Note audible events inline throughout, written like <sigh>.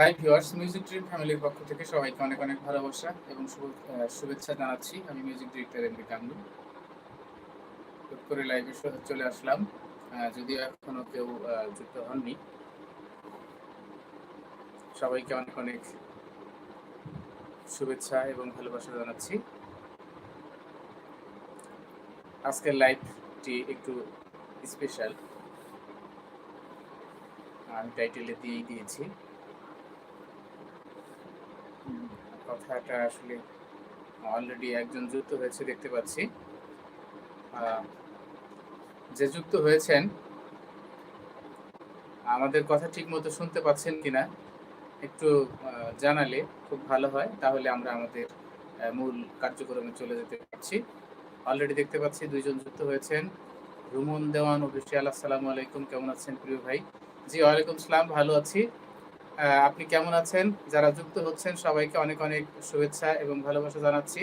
Hi viewers music dream ফ্যামিলির পক্ষ থেকে সবাইকে অনেক অনেক ভালোবাসা এবং শুভ- শুভেচ্ছা জানাচ্ছি। আমি মিউজিক ডিরেক্টর এমবি কামরু হুট করে লাইভে চলে আসলাম। যদিও এখনও কেউ যুক্ত হননি। সবাইকে অনেক অনেক শুভেচ্ছা এবং ভালোবাসা জানাচ্ছি। আজকের লাইভটি একটু স্পেশাল আমি টাইটেলে দিয়েই দিয়েছি হুম, কথাটা আসলে অলরেডি একজন যুক্ত হয়েছে দেখতে পাচ্ছি। যে যুক্ত হয়েছেন, আমাদের কথা ঠিক মতো শুনতে পাচ্ছেন কিনা একটু জানালে খুব ভালো হয়। তাহলে আমরা আমাদের মূল কার্যক্রমে চলে যেতে পারছি। অলরেডি দেখতে পাচ্ছি দুইজন যুক্ত হয়েছেন। রুমন দেওয়ান, অফিসিয়াল, আসসালামু আলাইকুম। কেমন আছেন প্রিয় ভাই? জি, ওয়ালাইকুম সালাম। ভালো আছি। আপনি কেমন আছেন? যারা যুক্ত হচ্ছেন, সবাইকে অনেক অনেক শুভেচ্ছা এবং ভালোবাসা জানাচ্ছি।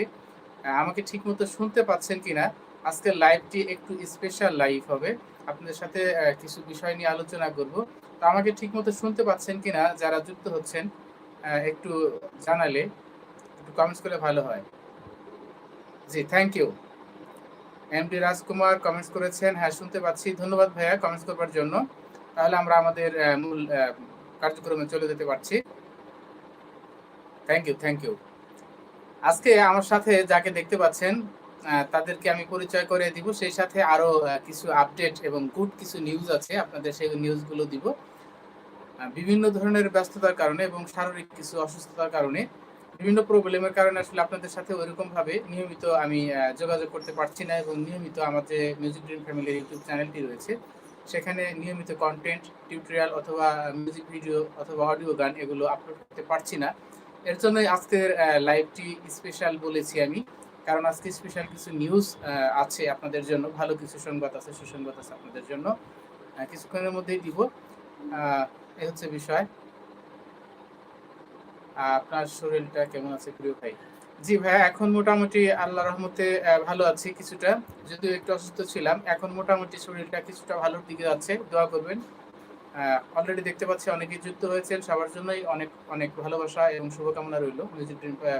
আমাকে ঠিকমতো শুনতে পাচ্ছেন কিনা? আজকের লাইভটি একটু স্পেশাল লাইভ হবে। আপনাদের সাথে কিছু বিষয় নিয়ে আলোচনা করব। তো আমাকে ঠিকমতো শুনতে পাচ্ছেন কিনা? যারা যুক্ত হচ্ছেন একটু জানালে, একটু কমেন্টস করলে ভালো হয়। জি thank you M MD Rajkumar comments করেছেন। হ্যাঁ শুনতে পাচ্ছি। ধন্যবাদ ভাইয়া কমেন্টস করবার জন্য। তাহলে আমরা আমাদের মূল কার্যক্রমে চলে যেতে পারছি। থ্যাংক ইউ থ্যাংক ইউ আজকে আমার সাথে যাকে দেখতে পাচ্ছেন তাদেরকে আমি পরিচয় করে দিব। সেই সাথে আরও আহ, কিছু আপডেট এবং গুড কিছু নিউজ আছে। আপনাদের সেই নিউজগুলো দিব। বিভিন্ন ধরনের ব্যস্ততার কারণে এবং শারীরিক কিছু অসুস্থতার কারণে। বিভিন্ন প্রবলেমের কারণে আসলে আপনাদের সাথে ওইরকম ভাবে নিয়মিত আমি যোগাযোগ করতে পারছি না এবং নিয়মিত আমাদের মিউজিক ড্রিম ফ্যামিলির ইউটিউব চ্যানেলটি রয়েছে সেখানে নিয়মিত কন্টেন্ট টিউটোরিয়াল অথবা মিউজিক ভিডিও অথবা অডিও গান এগুলো আপলোড করতে পারছি না। এর জন্যই আজকের লাইভটি স্পেশাল বলেছি আমি। কারণ আজকে স্পেশাল কিছু নিউজ আছে আপনাদের জন্য। ভালো কিছু সংবাদ আছে, সুসংবাদ আছে আপনাদের জন্য। কিছুক্ষণের মধ্যেই দিব। এই হচ্ছে বিষয়। আপনার শরীরটা কেমন আছে প্রিয় ভাই? জি ভাইয়া এখন মোটামুটি আল্লাহ রহমতে ভালো আছি কিছুটা। যদিও একটু অসুস্থ ছিলাম, এখন মোটামুটি শরীরটা কিছুটা ভালোর দিকে যাচ্ছে দোয়া করবেন। অলরেডি দেখতে পাচ্ছি অনেকে যুক্ত হয়েছেন, সবার জন্যই অনেক অনেক ভালোবাসা এবং শুভকামনা রইল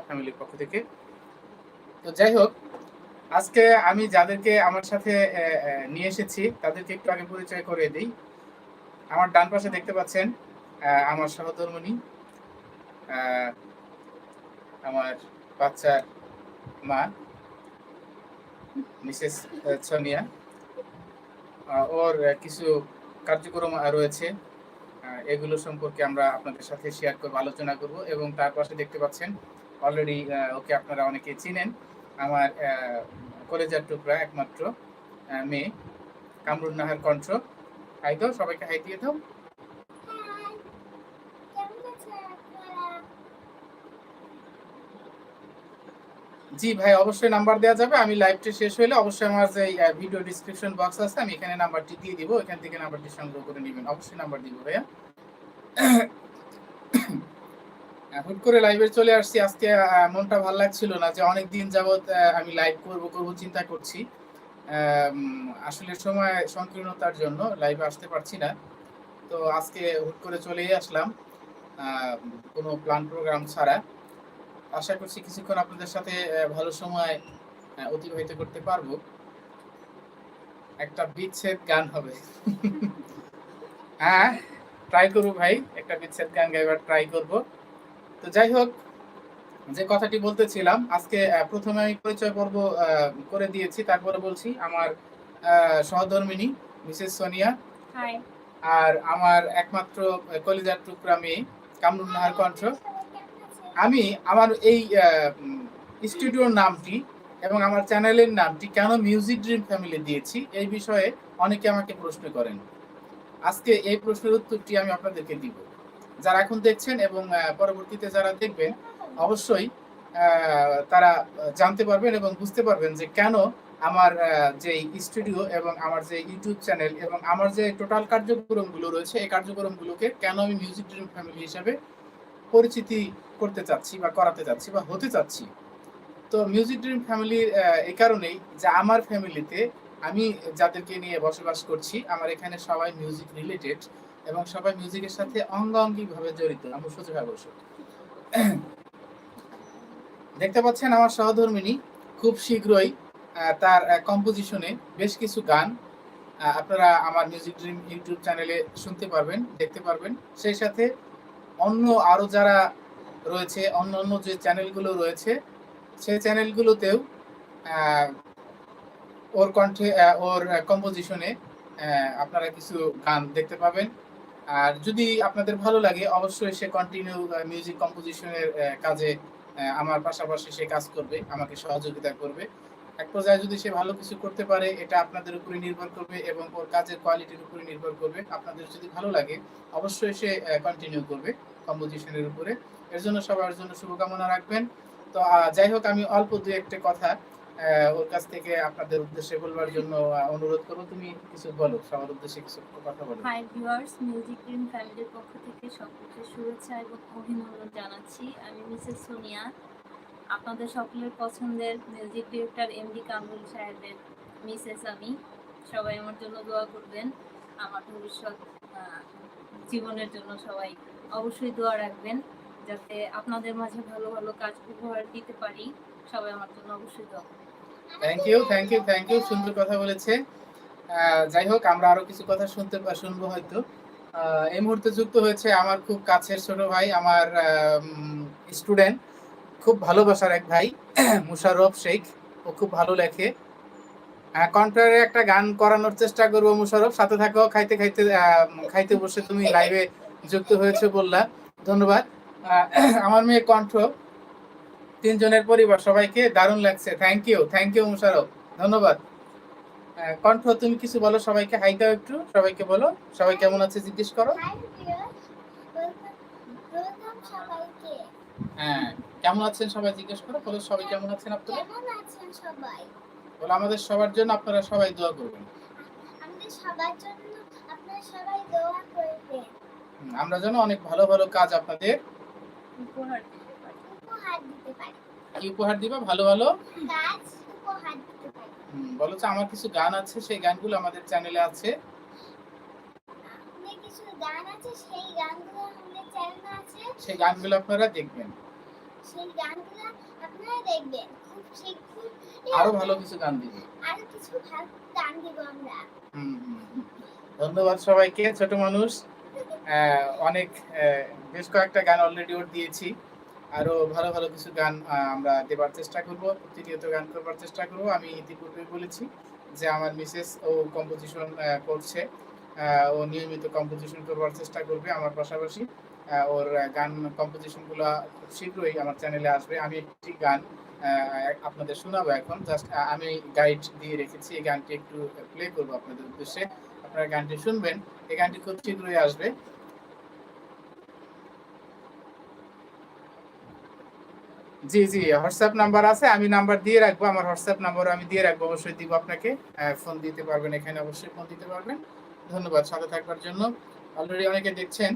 ফ্যামিলির পক্ষ থেকে। তো যাই হোক, আজকে আমি যাদেরকে আমার সাথে নিয়ে এসেছি, তাদেরকে একটু আগে পরিচয় করে দিই। আমার ডান পাশে দেখতে পাচ্ছেন আমার সহধর্মণী আমার বাচ্চার মা, মিসেস সোনিয়া। ওর কিছু কার্যক্রম রয়েছে। এগুলো সম্পর্কে আমরা আপনাদের সাথে শেয়ার করব, আলোচনা করব এবং তার পাশে দেখতে পাচ্ছেন অলরেডি ওকে আপনারা অনেকে চিনেন। আমার কলেজার টুকরা একমাত্র মেয়ে, কামরুন নাহার কণ্ঠ। হাই দাও, সবাইকে হাই দিয়ে দাও। জি ভাই, অবশ্যই নাম্বার দেওয়া যাবে। আমি লাইভটি শেষ হলে অবশ্যই আমার যে ভিডিও ডিসক্রিপশন বক্স আছে, আমি এখানে নাম্বারটি দিয়ে দিব। এখান থেকে নাম্বারটি সংগ্রহ করে নেবেন। অবশ্যই নাম্বার দিব ভাইয়া। হুট করে লাইভে চলে আসছি। আজকে মনটা ভালো লাগছিল না যে অনেক দিন যাবত আমি লাইভ করব করব চিন্তা করছি। আসলে সময় সংকীর্ণতার জন্য লাইভে আসতে পারছি না। তো আজকে হুট করে চলেই আসলাম। কোনো প্ল্যান প্রোগ্রাম ছাড়া। আশা করছি কিছুক্ষণ আপনাদের সাথে ভালো সময় অতিবাহিত করতে পারব। একটা বিচ্ছেদ গান হবে। <laughs> হ্যাঁ ট্রাই করব ভাই একটা বিচ্ছেদ গান গাইবার ট্রাই করব। তো যাই হোক যে কথাটি বলতেছিলাম আজকে প্রথমে আমি পরিচয় পর্ব করে দিয়েছি। তারপরে বলছি আমার সহধর্মিনী মিসেস সোনিয়া। আর আমার একমাত্র কলিজার টুকরা মেয়ে কামরুন নাহার কণ্ঠ। আমি আমার এই স্টুডিওর নামটি এবং আমার চ্যানেলের নামটি কেন মিউজিক ড্রিম ফ্যামিলি দিয়েছি এই বিষয়ে অনেকে আমাকে প্রশ্ন করেন। আজকে এই প্রশ্নের উত্তরটি আমি আপনাদেরকে দিব। যারা এখন দেখছেন এবং পরবর্তীতে যারা দেখবেন, অবশ্যই তারা জানতে পারবেন এবং বুঝতে পারবেন যে কেন আমার যে স্টুডিও এবং আমার যে ইউটিউব চ্যানেল এবং আমার যে টোটাল কার্যক্রমগুলো রয়েছে, এই কার্যক্রমগুলোকে কেন আমি মিউজিক ড্রিম ফ্যামিলি হিসাবে পরিচিতি করতে চাচ্ছি বা করাতে চাচ্ছি বা হতে চাচ্ছি। তো মিউজিক ড্রিম ফ্যামিলির এই কারণেই যে আমার ফ্যামিলিতে আমি যাদেরকে নিয়ে বসবাস করছি, আমার এখানে সবাই মিউজিক রিলেটেড এবং সবাই মিউজিকের সাথে অঙ্গাঙ্গিক ভাবে জড়িত আমি সোজা ভাবে দেখতে পাচ্ছেন আমার সহধর্মিনী খুব শীঘ্রই তার কম্পোজিশনে বেশ কিছু গান আপনারা আমার মিউজিক ড্রিম ইউটিউব চ্যানেলে শুনতে পারবেন, দেখতে পারবেন। সেই সাথে অন্য আরও যারা রয়েছে, অন্য অন্য যে চ্যানেলগুলো রয়েছে, সে চ্যানেলগুলোতেও ওর কণ্ঠে ওর কম্পোজিশনে আপনারা কিছু গান দেখতে পাবেন। আর যদি আপনাদের ভালো লাগে, অবশ্যই সে কন্টিনিউ মিউজিক কম্পোজিশনের কাজে আমার পাশাপাশি সে কাজ করবে, আমাকে সহযোগিতা করবে। এক পর্যায়ে যদি সে ভালো কিছু করতে পারে, এটা আপনাদের উপরে নির্ভর করবে এবং ওর কাজের কোয়ালিটির উপরে নির্ভর করবে। আপনাদের যদি ভালো লাগে, অবশ্যই সে কন্টিনিউ করবে। কম্পোজিশনের উপরে। এর জন্য সবার জন্য শুভকামনা রাখবেন। তো যাই হোক, আমি অল্প দু একটা কথা ওর কাছ থেকে আপনাদের উদ্দেশ্যে বলবার জন্য অনুরোধ করব। তুমি কিছু বলো, সবার উদ্দেশ্যে কিছু কথা বলো। হাই ভিউয়ার্স মিউজিক টিম ফ্যামিলির পক্ষ থেকে সকলকে শুভেচ্ছা এবং অভিনন্দন জানাচ্ছি। আমি মিসেস সোনিয়া আপনাদের সকলের পছন্দের মিউজিক ডিরেক্টর এমডি কামরুল সাহেবের মিসেস আমি। সবাই আমার জন্য দোয়া করবেন। আমার ভবিষ্যৎ জীবনের জন্য সবাই অবশ্যই দোয়া রাখবেন যাতে আপনাদের মাঝে ভালো ভালো কাজ উপহার দিতে পারি। সবাই আমার জন্য অবশ্যই দোয়া করবেন। Thank you thank you thank you সুন্দর কথা বলেছে। যাই হোক আমরা আরও কিছু কথা শুনতে শুনব হয়তো। এই মুহূর্তে যুক্ত হয়েছে আমার খুব কাছের ছোট ভাই আমার স্টুডেন্ট খুব ভালোবাসার এক ভাই <clears throat> মুশারফ শেখ। ও খুব ভালো লেখে। কন্ট্রারে একটা গান করানোর চেষ্টা করব মুশারফ সাথে থাকো খাইতে খাইতে খাইতে বসে তুমি <laughs> লাইভে যুক্ত হয়েছে বললা। ধন্যবাদ। আমার মেয়ে কণ্ঠ। তিনজনের পরিবার সবাইকে দারুণ লাগছে। Thank you thank you Musharraf. ধন্যবাদ। কণ্ঠ তুমি কিছু বলো? সবাইকে হাই দাও একটু। সবাইকে বলো। সবাই কেমন আছে জিজ্ঞেস করো। হ্যাঁ কেমন আছেন সবাই জিজ্ঞেস করো। বলো সবাই কেমন আছেন আপনারা? কেমন আছেন সবাই? বলো আমাদের সবার জন্য আপনারা সবাই দোয়া করবেন। আমাদের সবার জন্য আপনারা সবাই দোয়া করবেন। আমরা যেন অনেক ভালো ভালো কাজ আপনাদের উপহার দিতে পারি। উপহার দিতে পারি। কি উপহার দিবা? ভালো ভালো? কাজ উপহার দিতে পারি। বলো যে আমার কিছু গান আছে সেই গানগুলো আমাদের চ্যানেলে আছে। কিছু গান আছে সেই গানগুলো আমাদের চ্যানেলে আছে। সেই গানগুলো আপনারা দেখবেন। সেই গানগুলো আপনারা দেখবেন। খুব শীঘ্রই আরও ভালো কিছু গান দিব। আরও কিছু ভালো গান দিব আমরা। হুম, হুম, হুম। ধন্যবাদ সবাইকে ছোট মানুষ। অনেক বেশ কয়েকটা গান অলরেডি ওর দিয়েছি। আরও ভালো ভালো কিছু গান আমরা দেবার চেষ্টা করব, প্রতিনিয়ত গান করবার চেষ্টা করব। আমি ইতিপূর্বে বলেছি যে আমার মিসেস ও কম্পোজিশন করছে। ও নিয়মিত কম্পোজিশন করবার চেষ্টা করবে আমার পাশাপাশি। ওর গান কম্পোজিশনগুলো খুব শীঘ্রই আমার চ্যানেলে আসবে। আমি একটি গান আপনাদের শোনাবো এখন। জাস্ট আমি গাইড দিয়ে রেখেছি। এই গানটি একটু প্লে করব আপনাদের উদ্দেশ্যে। আপনারা গানটি শুনবেন। এই গানটি খুব শীঘ্রই আসবে। জি জি হোয়াটসঅ্যাপ নাম্বার আছে, আমি নাম্বার দিয়ে রাখব, আমার হোয়াটসঅ্যাপ নাম্বার আমি দিয়ে রাখব, অবশ্যই দিব আপনাকে। ফোন দিতে পারবেন এখানে, অবশ্যই ফোন দিতে পারবেন। ধন্যবাদ সাথে থাকবার জন্য। অলরেডি অনেকে দেখছেন,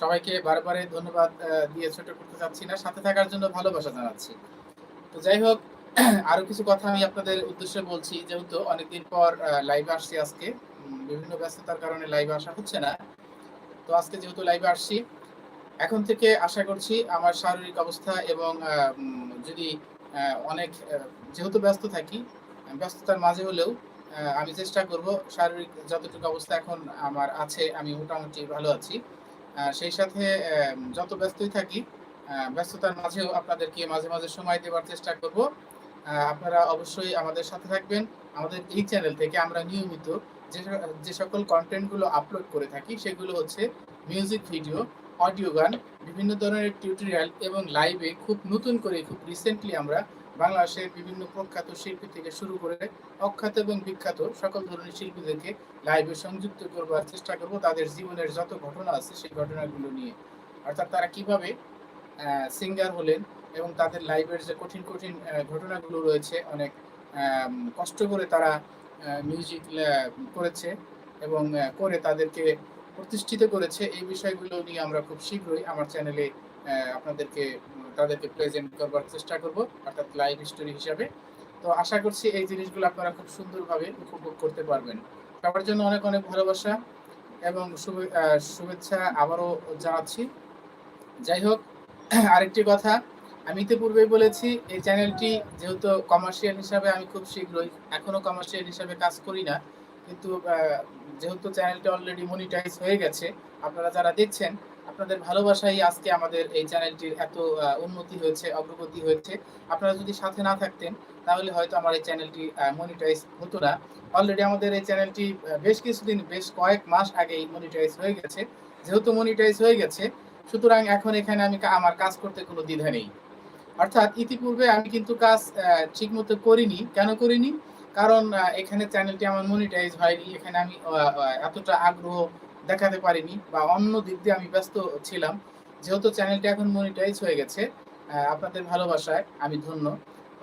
সবাইকে বারবারে ধন্যবাদ দিয়ে ছোট করতে চাচ্ছি না, সাথে থাকার জন্য ভালোবাসা জানাচ্ছি। তো যাই হোক, <clears throat> আরও কিছু কথা আমি আপনাদের উদ্দেশ্যে বলছি, যেহেতু অনেকদিন পর লাইভে আসছি আজকে বিভিন্ন ব্যস্ততার কারণে লাইভে আসা হচ্ছে না। তো আজকে যেহেতু লাইভে আসছি এখন থেকে আশা করছি আমার শারীরিক অবস্থা এবং যদি অনেক যেহেতু ব্যস্ত থাকি, ব্যস্ততার মাঝে হলেও আমি চেষ্টা করব শারীরিক যতটুকু অবস্থা এখন আমার আছে, আমি মোটামুটি ভালো আছি। সেই সাথে যত ব্যস্তই থাকি ব্যস্ততার মাঝেও আপনাদেরকে মাঝে মাঝে সময় দেওয়ার চেষ্টা করব। আপনারা অবশ্যই আমাদের সাথে থাকবেন। আমাদের এই চ্যানেল থেকে আমরা নিয়মিত যে যে সকল কন্টেন্টগুলো আপলোড করে থাকি, সেগুলো হচ্ছে মিউজিক ভিডিও অডিও গান, বিভিন্ন ধরনের টিউটোরিয়াল এবং লাইভে খুব নতুন করে, খুব রিসেন্টলি আমরা বাংলাদেশের বিভিন্ন প্রখ্যাত শিল্পী থেকে শুরু করে অখ্যাত এবং বিখ্যাত সকল ধরনের শিল্পীদেরকে লাইভে সংযুক্ত করবার চেষ্টা করব তাদের জীবনের যত ঘটনা আছে সেই ঘটনাগুলো নিয়ে। অর্থাৎ তারা কীভাবে সিঙ্গার হলেন এবং তাদের লাইভের যে কঠিন কঠিন ঘটনাগুলো রয়েছে, অনেক কষ্ট করে তারা মিউজিক করেছে এবং করে তাদেরকে প্রতিষ্ঠিত করেছে। এই বিষয়গুলো নিয়ে আমরা খুব শীঘ্রই আমার চ্যানেলে আপনাদেরকে, তাদেরকে প্রেজেন্ট করবার চেষ্টা করব, অর্থাৎ লাইভ স্টোরি হিসাবে। তো আশা করছি এই জিনিসগুলো আপনারা খুব সুন্দরভাবে উপভোগ করতে পারবেন। সবার জন্য অনেক অনেক ভালোবাসা এবং শুভে- শুভেচ্ছা আবারও জানাচ্ছি। যাই হোক, <clears throat> আরেকটি কথা, আমি ইতিপূর্বেই বলেছি, এই চ্যানেলটি যেহেতু কমার্শিয়াল হিসাবে আমি খুব শীঘ্রই এখনও কমার্শিয়াল হিসাবে কাজ করি না কিন্তু যেহেতু চ্যানেলটি অলরেডি মনিটাইজ হয়ে গেছে, আপনারা যারা দেখছেন, আপনাদের ভালোবাসাই আজকে আমাদের এই চ্যানেলটির এত উন্নতি হয়েছে, অগ্রগতি হয়েছে। আপনারা যদি সাথে না থাকতেন, তাহলে হয়তো আমার এই চ্যানেলটি মনিটাইজ হতো না। অলরেডি আমাদের এই চ্যানেলটি বেশ কিছুদিন, বেশ কয়েক মাস আগেই মনিটাইজ হয়ে গেছে। যেহেতু মনিটাইজ হয়ে গেছে, সুতরাং এখন এখানে আমি আমার কাজ করতে কোনো দ্বিধা নেই। অর্থাৎ ইতিপূর্বে আমি কিন্তু কাজ ঠিক মতো করিনি। কেন করিনি? কারণ এখানে চ্যানেলটি আমার মনিটাইজ হয়নি, এখানে আমি এতটা আগ্রহ দেখাতে পারিনি বা অন্য দিক দিয়ে আমি ব্যস্ত ছিলাম। যেহেতু চ্যানেলটি এখন মনিটাইজ হয়ে গেছে আপনাদের ভালোবাসায় আমি ধন্য।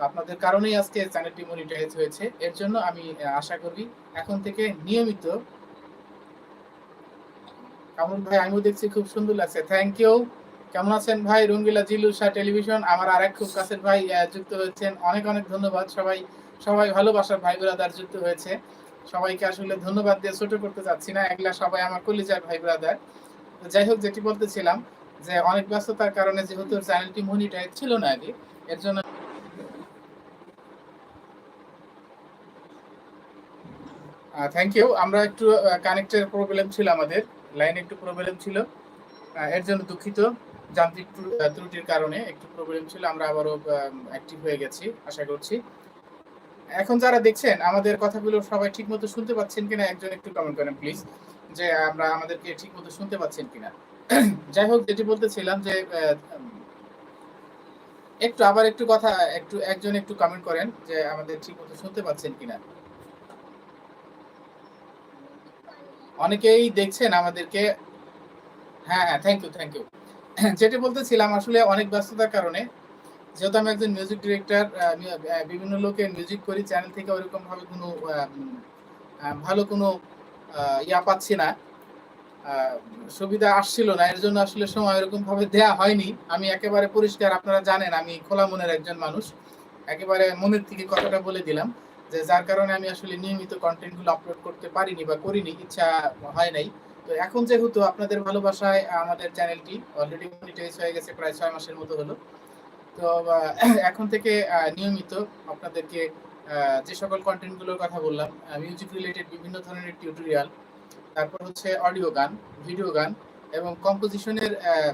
আপনাদের কারণেই আজকে চ্যানেলটি মনিটাইজ হয়েছে। এর জন্য আমি আশা করি এখন থেকে নিয়মিত কামরুল ভাই, আমিও দেখছি খুব সুন্দর লাগছে। থ্যাংক ইউ কেমন আছেন ভাই? রঙ্গিলা জিলুসা টেলিভিশন, আমার আরেক খুব কাছের ভাই যুক্ত হয়েছেন। অনেক অনেক ধন্যবাদ সবাই। সবাই ভালোবাসার ভাই ব্রাদার যুক্ত হয়েছে। সবাইকে আসলে ধন্যবাদ দিয়ে ছোট করতে চাচ্ছি না এগুলা সবাই আমার কলিজার ভাই ব্রাদার যাই হোক, যেটি বলতেছিলাম যে অনেক ব্যস্ততার কারণে যেহেতু চ্যানেলটি মনিটাইজ ছিল না আগে, এর জন্য থ্যাংক ইউ আমরা একটু কানেক্টের প্রবলেম ছিল আমাদের লাইনে একটু প্রবলেম ছিল। এর জন্য দুঃখিত। যান্ত্রিক ত্রুটির কারণে একটু প্রবলেম ছিল। আমরা আবারও অ্যাক্টিভ হয়ে গেছি, আশা করছি। এখন যারা দেখছেন, আমাদের কথাগুলো সবাই ঠিকমতো শুনতে পাচ্ছেন কিনা একজন একটু কমেন্ট করেন প্লিজ যে আমরা আমাদেরকে ঠিকমতো শুনতে পাচ্ছেন কিনা। <clears throat> যাই হোক, যেটি বলতেছিলাম যে একটু আবার একটু কথা, একটু, একজন একটু কমেন্ট করেন যে আমাদের ঠিকমতো শুনতে পাচ্ছেন কিনা। অনেকেই দেখছেন আমাদেরকে। হ্যাঁ হ্যাঁ থ্যাংক ইউ থ্যাংক ইউ যেটি বলতেছিলাম, আসলে অনেক ব্যস্ততার কারণে যেহেতু আমি একজন মিউজিক ডিরেক্টর বিভিন্ন লোকের মিউজিক করি চ্যানেল থেকে ওইরকম ভাবে কোনো ভালো কোনো ইয়া পাচ্ছি না। সুবিধা আসছিল না, এর জন্য আসলে সময় এরকম ভাবে দেয়া হয়নি। আমি একেবারে পরিষ্কার, আপনারা জানেন, আমি খোলা মনের একজন মানুষ। একেবারে মনের থেকে কথাটা বলে দিলাম যে, যার কারণে আমি আসলে নিয়মিত কন্টেন্টগুলো আপলোড করতে পারিনি বা করিনি, ইচ্ছা হয় নাই। তো এখন যেহেতু আপনাদের ভালোবাসায় আমাদের চ্যানেলটি অলরেডি মনিটাইজ হয়ে গেছে, প্রায় ছয় মাসের মতো হলো। তো এখন থেকে নিয়মিত আপনাদেরকে যে সকল কন্টেন্টগুলোর কথা বললাম মিউজিক রিলেটেড বিভিন্ন ধরনের টিউটোরিয়াল তারপর হচ্ছে অডিও গান ভিডিও গান এবং কম্পোজিশনের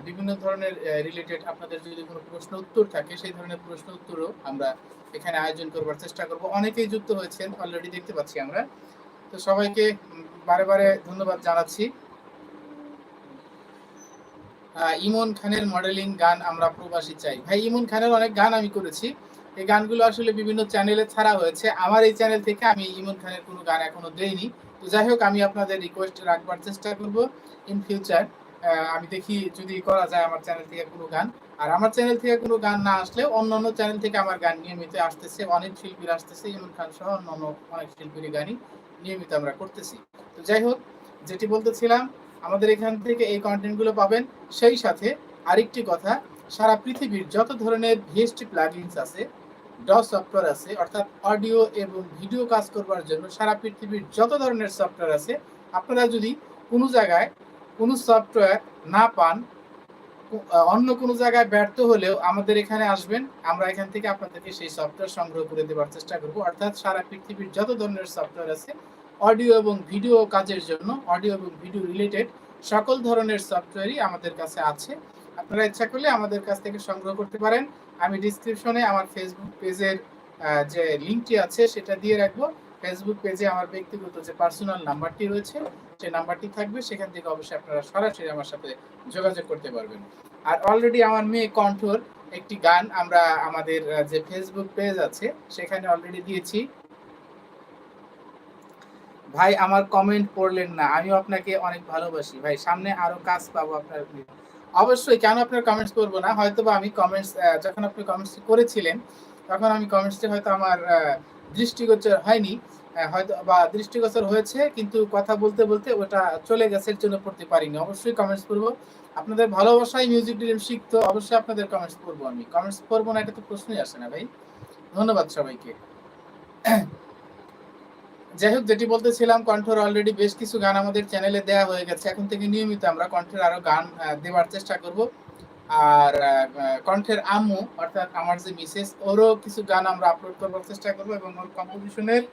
বিভিন্ন ধরনের রিলেটেড আপনাদের যদি কোনো প্রশ্ন উত্তর থাকে, সেই ধরনের প্রশ্ন উত্তরও আমরা এখানে আয়োজন করবার চেষ্টা করব। অনেকেই যুক্ত হয়েছেন অলরেডি দেখতে পাচ্ছি আমরা। তো সবাইকে বারে বারে ধন্যবাদ জানাচ্ছি। ইমন খানের মডেলিং গান আমরা প্রবাসী চাই। ভাই, ইমন খানের অনেক গান আমি করেছি। এই গানগুলো আসলে বিভিন্ন চ্যানেলে ছাড়া হয়েছে। আমার এই চ্যানেল থেকে আমি ইমন খানের কোনো গান এখনও দেইনি। তো যাই হোক, আমি আপনাদের রিকোয়েস্ট রাখবার চেষ্টা করব ইন ফিউচার আমি দেখি যদি করা যায় আমার চ্যানেল থেকে কোনো গান। আর আমার চ্যানেল থেকে কোনো গান না আসলে অন্য অন্য চ্যানেল থেকে আমার গান নিয়মিত আসতেছে। অনেক শিল্পীরা আসতেছে, ইমন খান সহ অন্য অন্য অনেক শিল্পীর গানই নিয়মিত আমরা করতেছি। তো যাই হোক, যেটি বলতেছিলাম আমাদের এখান থেকে এই কন্টেন্টগুলো পাবেন। সেই সাথে আরেকটি কথা, সারা পৃথিবীর যত ধরনের ভিএসটি প্লাগইনস আছে ডস সফটওয়্যার আছে, অর্থাৎ অডিও এবং ভিডিও কাজ করবার জন্য সারা পৃথিবীর যত ধরনের সফটওয়্যার আছে, আপনারা যদি কোনো জায়গায় কোনো সফটওয়্যার না পান, অন্য কোনো জায়গায় ব্যর্থ হলেও আমাদের এখানে আসবেন, আমরা এখান থেকে আপনাদেরকে সেই সফটওয়্যার সংগ্রহ করে দেওয়ার চেষ্টা করব। অর্থাৎ সারা পৃথিবীর যত ধরনের সফটওয়্যার আছে অডিও এবং ভিডিও কাজের জন্য, অডিও এবং ভিডিও রিলেটেড সকল ধরনের সফটওয়্যারই আমাদের কাছে আছে। আপনারা ইচ্ছা করলে আমাদের কাছ থেকে সংগ্রহ করতে পারেন। আমি ডিসক্রিপশনে আমার ফেসবুক পেজের যে লিঙ্কটি আছে সেটা দিয়ে রাখব। ফেসবুক পেজে আমার ব্যক্তিগত যে পার্সোনাল নাম্বারটি রয়েছে, সেই নাম্বারটি থাকবে। সেখান থেকে অবশ্যই আপনারা সরাসরি আমার সাথে যোগাযোগ করতে পারবেন। আর অলরেডি আমার মেয়ে কণ্ঠর একটি গান আমরা আমাদের যে ফেসবুক পেজ আছে, সেখানে অলরেডি দিয়েছি। ভাই, আমার কমেন্ট পড়লেন না। আমিও আপনাকে অনেক ভালোবাসি। ভাই, সামনে আরও কাজ পাবো আপনার অবশ্যই, কেন আপনার কমেন্টস করব না? হয়তো বা আমি কমেন্টস যখন আপনি কমেন্টস করেছিলেন, তখন আমি কমেন্টসটি হয়তো আমার দৃষ্টিগোচর হয়নি। হয়তো বা দৃষ্টিগোচর হয়েছে, কিন্তু কথা বলতে বলতে ওটা চলে গেছে, এর জন্য পড়তে পারিনি। অবশ্যই কমেন্টস করব আপনাদের ভালোবাসায় মিউজিক ডিরেম শিখতো, অবশ্যই আপনাদের কমেন্টস করব আমি। কমেন্টস করব না, এটা তো প্রশ্নই আসে না, ভাই। ধন্যবাদ সবাইকে। যাই যেটি বলতেছিলাম, কণ্ঠর অলরেডি বেশ কিছু গান আমাদের চ্যানেলে দেওয়া হয়ে গেছে। এখন থেকে নিয়মিত আমরা কণ্ঠের আরও গান দেওয়ার চেষ্টা করব। আর কণ্ঠের আম্মু, অর্থাৎ আমার যে মিসেস ওরও কিছু গান আমরা আপলোড করবার চেষ্টা করব এবং ওর কম্পোজিশনের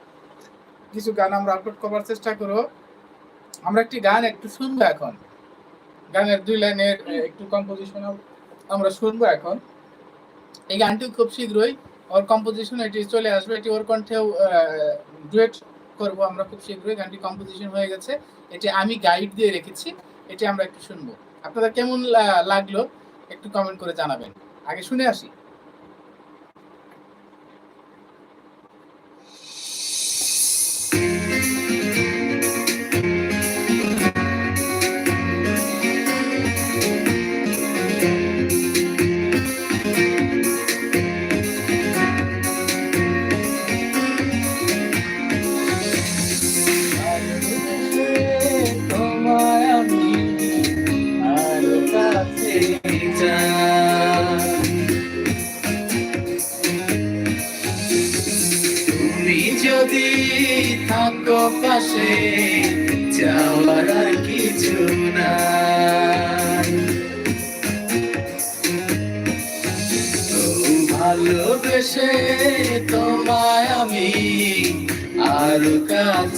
কিছু গান আমরা আপলোড করবার চেষ্টা করব। আমরা একটি গান একটু শুনব এখন। গানের দুই লাইনের একটু কম্পোজিশন আমরা শুনব এখন। এই গানটি খুব শীঘ্রই ওর কম্পোজিশন এটি চলে আসবে। এটি ওর কণ্ঠেও ডুয়েট করব, আমরা খুব শীঘ্রই গানটি কম্পোজিশন হয়ে গেছে। এটি আমি গাইড দিয়ে রেখেছি, এটি আমরা একটু শুনব। আপনাদের কেমন লাগল একটু কমেন্ট করে জানাবেন। আগে শুনে আসি।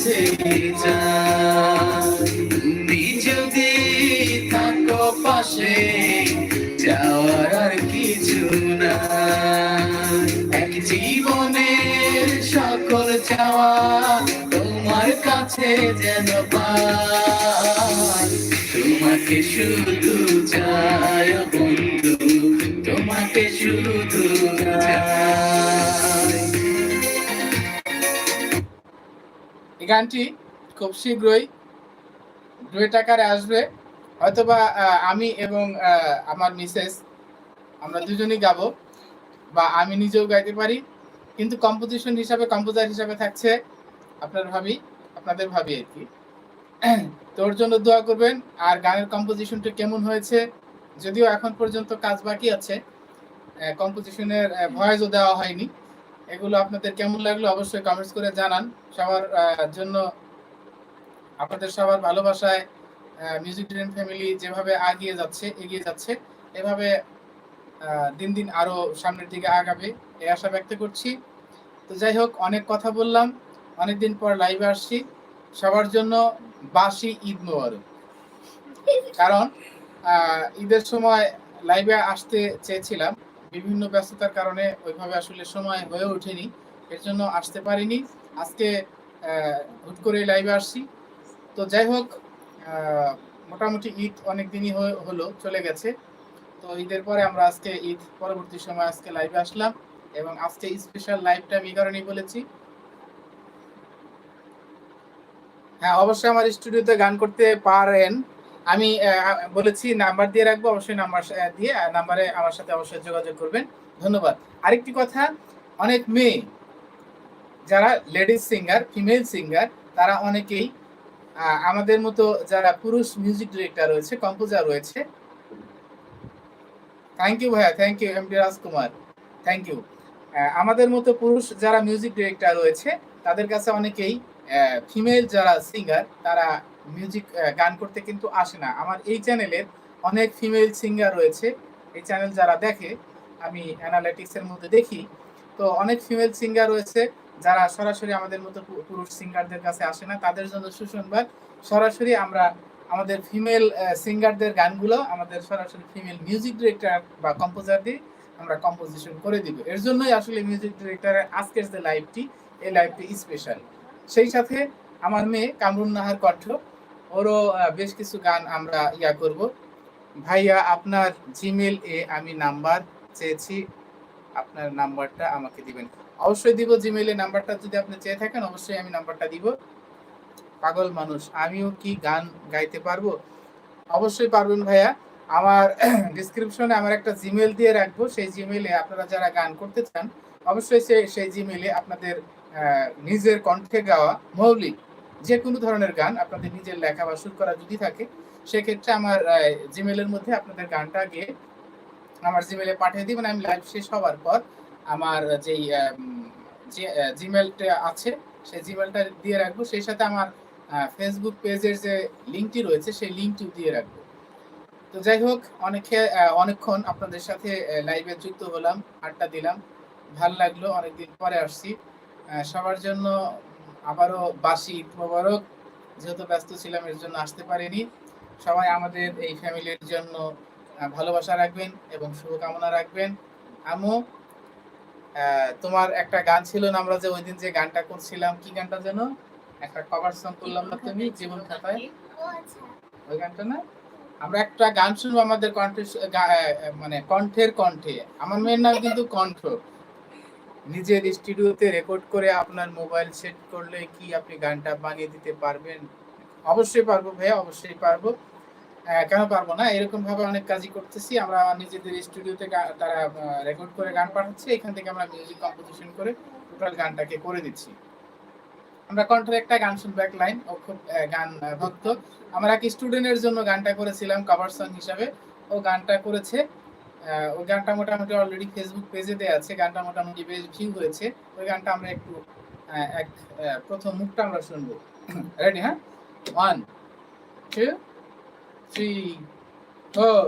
তুমি পাশে, যাওয়ার কিছু না এক জীবনের সকল তোমার কাছে যেন তোমাকে শুধু ও বন্ধু, তোমাকে শুধু চাই। গানটি খুব শীঘ্রই ডুয়েট আকারে আসবে। হয়তোবা আমি এবং আমার মিসেস আমরা দুজনেই গাবো বা আমি নিজেও গাইতে পারি। কিন্তু কম্পোজিশন হিসাবে, কম্পোজার হিসাবে থাকছে আপনার ভাবি, আপনাদের ভাবি আর কি। তোর জন্য দোয়া করবেন। আর গানের কম্পোজিশনটা কেমন হয়েছে যদিও এখন পর্যন্ত কাজ বাকি আছে কম্পোজিশনের ভয়েসও দেওয়া হয়নি। এগুলো আপনাদের কেমন লাগল অবশ্যই কমেন্টস করে জানান। সবার জন্য আপনাদের সবার ভালোবাসায় মিউজিক ড্রিম ফ্যামিলি যেভাবে আগিয়ে যাচ্ছে, এগিয়ে যাচ্ছে, এভাবে দিন দিন আরও সামনের দিকে আগাবে এই আশা ব্যক্ত করছি। তো যাই হোক, অনেক কথা বললাম অনেক দিন পর লাইভে আসছি। সবার জন্য বাসি ঈদ মোবারক। কারণ ঈদের সময় লাইভে আসতে চেয়েছিলাম। বিভিন্ন ব্যস্ততার কারণে ওইভাবে আসলে সময় হয়ে ওঠেনি। এর জন্য আসতে পারিনি। আজকে হুট করে লাইভে আসছি। তো যাই হোক মোটামুটি ঈদ অনেক দিনই হলো, চলে গেছে। তো ঈদের পরে আমরা আজকে ঈদ, পরবর্তী সময় আজকে লাইভে আসলাম এবং আজকে স্পেশাল লাইভটা আমি কারণেই বলেছি। হ্যাঁ অবশ্যই আমার স্টুডিওতে গান করতে পারেন। আমি বলেছি নাম্বার দিয়ে রাখব, অবশ্যই নাম্বার দিয়ে নাম্বারে আমার সাথে অবশ্যই যোগাযোগ করবেন। ধন্যবাদ। আরেকটি কথা, অনেক মেয়ে, যারা লেডিস সিঙ্গার ফিমেল সিঙ্গার তারা অনেকেই আমাদের মতো যারা পুরুষ মিউজিক ডিরেক্টর রয়েছে কম্পোজার রয়েছে থ্যাংক ইউ ভাইয়া thank you M D Rajkumar thank you আমাদের মতো পুরুষ যারা মিউজিক ডিরেক্টর রয়েছে, তাদের কাছে অনেকেই ফিমেল যারা সিঙ্গার তারা মিউজিক গান করতে কিন্তু আসে না। আমার এই চ্যানেলের অনেক ফিমেল সিঙ্গার রয়েছে। এই চ্যানেল যারা দেখে, আমি অ্যানালিটিক্স এর মধ্যে দেখি, তো অনেক ফিমেল সিঙ্গার রয়েছে যারা সরাসরি আমাদের মতো পুরুষ সিঙ্গারদের কাছে আসে না। তাদের জন্য সুসংবাদ, সরাসরি আমরা আমাদের ফিমেল সিঙ্গারদের গানগুলো আমাদের সরাসরি ফিমেল মিউজিক ডিরেক্টর বা কম্পোজার দিয়ে আমরা কম্পোজিশন করে দিব। এর জন্যই আসলে মিউজিক ডিরেক্টরের আজকের যে লাইভটি এই লাইভটি স্পেশাল সেই সাথে আমার মেয়ে কামরুন নাহার কণ্ঠ ওরও বেশ কিছু গান আমরা ইয়া করব। ভাইয়া, আপনার জিমেল এ আমি নাম্বার চেয়েছি। আপনার নাম্বারটা আমাকে দিবেন। অবশ্যই দিব জিমেইলে নাম্বারটা যদি আপনি চেয়ে থাকেন, অবশ্যই আমি নাম্বারটা দিব। পাগল মানুষ, আমিও কি গান গাইতে পারব? অবশ্যই পারবেন ভাইয়া। আমার <clears throat> ডিসক্রিপশনে আমার একটা জিমেল দিয়ে রাখব। সেই জিমেলে আপনারা যারা গান করতে চান, অবশ্যই সেই সেই জিমেলে আপনাদের নিজের কণ্ঠে গাওয়া মৌলিক যে কোনো ধরনের গান আপনাদের নিজের লেখা বা সুর করা যদি থাকে, সেক্ষেত্রে আমার জিমেলের মধ্যে আপনাদের গানটা গিয়ে আমার জিমেলে পাঠিয়ে দিবেন। আমি লাইভ শেষ হওয়ার পর আমার যেই যে জিমেলটা আছে, সেই জিমেলটা দিয়ে রাখব। সেই সাথে আমার ফেসবুক পেজের যে লিঙ্কটি রয়েছে, সেই লিঙ্কটিও দিয়ে রাখব। তো যাই হোক অনেকে অনেকক্ষণ আপনাদের সাথে লাইভে যুক্ত হলাম, আড্ডা দিলাম। ভালো লাগল, অনেকদিন পরে আসছি। সবার জন্য আবারও বাসি ঈদ মোবারক, যেহেতু ব্যস্ত ছিলাম, এর জন্য আসতে পারিনি। সবাই আমাদের এই ফ্যামিলির জন্য ভালোবাসা রাখবেন এবং শুভকামনা রাখবেন। আমু তোমার একটা গান ছিল না, আমরা যে ওই দিন যে গানটা করছিলাম, কি গানটা যেন? একটা কভার সং করলাম না তুমি, জীবন খাতায়। ওই গানটা না? আমরা একটা গান শুনব আমাদের কণ্ঠে মানে কণ্ঠের কণ্ঠে। আমার মেয়ের নাম কিন্তু কণ্ঠ। নিজের স্টুডিওতে রেকর্ড করে আপনার মোবাইল সেট করলে কি আপনি গানটা বানিয়ে দিতে পারবেন? অবশ্যই পারব ভাইয়া, অবশ্যই পারব। কেন পারব না? এরকম ভাবে অনেক কাজই করতেছি। আমরা নিজেদের স্টুডিওতে তারা রেকর্ড করে গান পাঠাচ্ছে। এখান থেকে আমরা মিউজিক কম্পোজিশন করে টোটাল গানটাকে করে দিচ্ছি। আমরা কণ্ঠের একটা গান শুনব, এক লাইন। ও খুব গান ভক্ত। আমরা এক স্টুডেন্টের জন্য গানটা করেছিলাম কভার সং হিসাবে। ও গানটা করেছে। ওই গানটা মোটামুটি অলরেডি ফেসবুক পেজে দেওয়া আছে, গানটা মোটামুটি বেশ ভিউ হয়েছে। ওই গানটা আমরা একটু এক প্রথম মুখটা আমরা শুনব। রেডি হ্যাঁ? ওয়ান টু থ্রি ফোর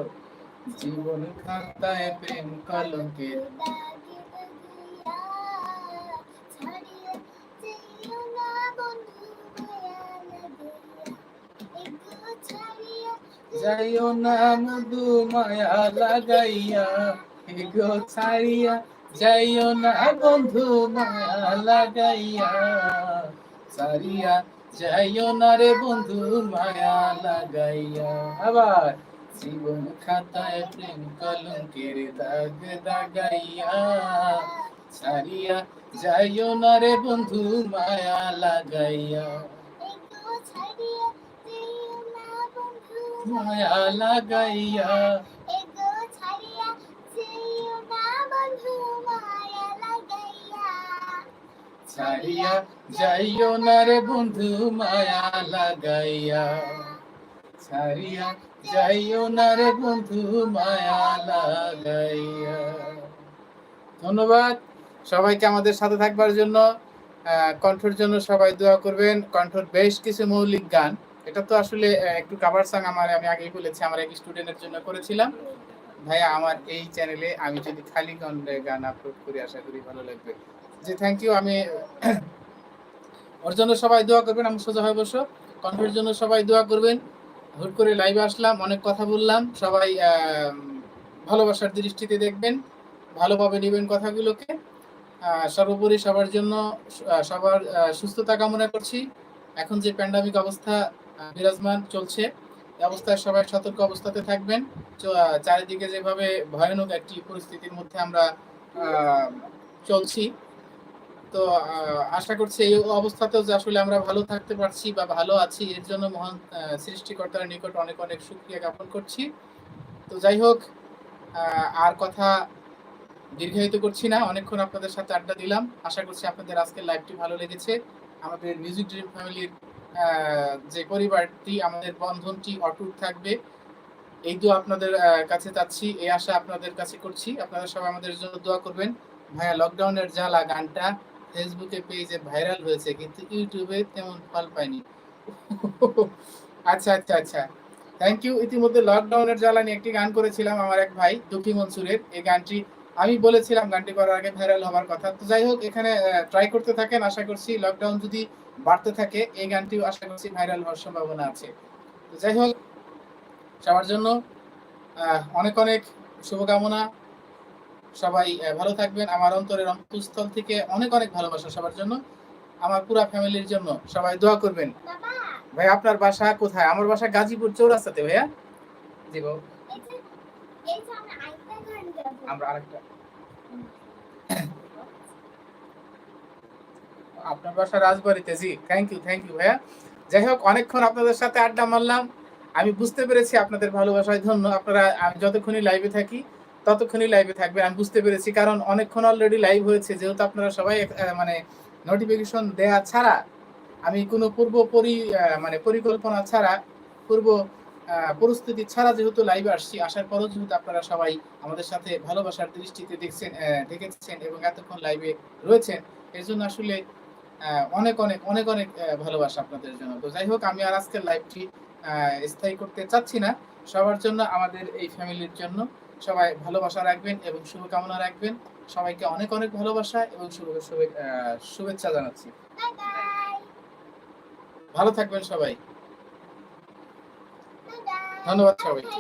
জীবন খাতায় প্রেম কলঙ্কের যাইও না মধু মায়া লাগাইয়া এগো ছাড়িয়া যাইও না বন্ধু মায়া লাগাইয়া। ছাড়িয়া যাইও না রে বন্ধু মায়া লাগাইয়া। আবার জীবন খাতায় প্রেম কলঙ্কের দাগ দাগাইয়া। ছাড়িয়া যাইও না রে বন্ধু মায়া লাগাইয়া। মায়া লাগাইয়া ছাড়িয়া যাইও না রে বন্ধু মায়া লাগাইয়া ছাড়িয়া যাইও না রে বন্ধু মায়া লাগাইয়া ধন্যবাদ সবাইকে আমাদের সাথে থাকবার জন্য। আহ, কণ্ঠের জন্য সবাই দোয়া করবেন। কণ্ঠর বেশ কিছু মৌলিক গান। এটা তো আসলে একটু কাভার সং আমার, আমি আগেই বলেছি, আমার এক স্টুডেন্টের জন্য করেছিলাম। ভাইয়া, আমার এই চ্যানেলে আমি যদি খালি কণ্ঠে গান আপলোড করি, আশা করি ভালো লাগবে। জি থ্যাংক ইউ আমি <coughs> ওর জন্য সবাই দোয়া করবেন আমি সোজা হয়ে বসো। কণ্ঠের জন্য সবাই দোয়া করবেন। হুট করে লাইভে আসলাম, অনেক কথা বললাম। সবাই ভালোবাসার দৃষ্টিতে দেখবেন, ভালোভাবে নেবেন কথাগুলোকে। সর্বোপরি সবার জন্য সবার সুস্থতা কামনা করছি। এখন যে প্যান্ডামিক অবস্থা বিরাজমান চলছে। অবস্থায় সবাই সতর্ক অবস্থাতে থাকবেন। চারিদিকে যেভাবে ভয়ানক একটি পরিস্থিতির মধ্যে আমরা চলছি। তো আশা করছি এই অবস্থাতেও যে আসলে আমরা ভালো থাকতে পারছি বা ভালো আছি, এর জন্য মহান সৃষ্টিকর্তার নিকট অনেক অনেক শুক্রিয়া জ্ঞাপন করছি। তো, যাই হোক আর কথা দীর্ঘায়িত করছি না। অনেকক্ষণ আপনাদের সাথে আড্ডা দিলাম। আশা করছি আপনাদের আজকের লাইভটি ভালো লেগেছে। আমাদের মিউজিক ড্রিম ফ্যামিলির যে পরিবারটি, আমাদের বন্ধনটি অটুট থাকবে। এই দোয়া আপনাদের কাছে চাচ্ছি এই আশা আপনাদের কাছে করছি। আপনারা সবাই আমাদের জন্য দোয়া করবেন। ভাইয়া লকডাউনের জ্বালা গানটা ফেসবুকে পেজে ভাইরাল হয়েছে, কিন্তু ইউটিউবে তেমন ফল পায়নি। আচ্ছা আচ্ছা আচ্ছা। থ্যাংক ইউ ইতিমধ্যে লকডাউনের জ্বালা নিয়ে একটি গান করেছিলাম আমার এক ভাই, দুঃখী মনসুরের। এই গানটি আমি বলেছিলাম গানটি করার আগে ভাইরাল হওয়ার কথা। তো যাই হোক, এখানে ট্রাই করতে থাকেন। আশা করছি লকডাউন যদি বাড়তে থাকে, এই গানটিও আশা করছি ভাইরাল হওয়ার সম্ভাবনা আছে। তো যাই হোক, সবার জন্য অনেক অনেক শুভকামনা। সবাই ভালো থাকবেন। আমার অন্তরের অন্তঃস্থল থেকে অনেক অনেক ভালোবাসা সবার জন্য। আমার পুরা ফ্যামিলির জন্য সবাই দোয়া করবেন। ভাই, আপনার বাসা কোথায়? আমার বাসা গাজীপুর চৌরাস্তাতে, ভাইয়া। জি বাবু আমরা আরেকটা। আপনার বাসা রাজবাড়িতে, জি থ্যাংক ইউ থ্যাংক ইউ ভাইয়া। যাই হোক, অনেকক্ষণ আপনাদের সাথে আড্ডা মারলাম। আমি বুঝতে পেরেছি আপনাদের ভালোবাসায় ধন্য। আপনারা, আমি যতক্ষণই লাইভে থাকি, ততক্ষণই লাইভে থাকবে আমি বুঝতে পেরেছি, কারণ অনেকক্ষণ অলরেডি লাইভ হয়েছে। যেহেতু আপনারা সবাই মানে নোটিফিকেশন দেয়া ছাড়া, আমি কোনো পূর্ব পরি মানে পরিকল্পনা ছাড়া, পূর্ব পরিস্থিতি ছাড়া যেহেতু লাইভে আসছি আসার পরও যেহেতু আপনারা সবাই আমাদের সাথে ভালোবাসার দৃষ্টিতে দেখছেন দেখেছেন এবং এতক্ষণ লাইভে রয়েছেন এর জন্য আসলে অনেক অনেক অনেক অনেক ভালোবাসা আপনাদের জন্য। তো যাই হোক আমি আর আজকের লাইভটি স্থায়ী করতে চাচ্ছি না। সবার জন্য আমাদের এই ফ্যামিলির জন্য সবাই ভালোবাসা রাখবেন এবং শুভকামনা রাখবেন। সবাইকে অনেক অনেক ভালোবাসা এবং শুভেচ্ছা জানাচ্ছি। ভালো থাকবেন সবাই। বাই বাই ধন্যবাদ সবাইকে।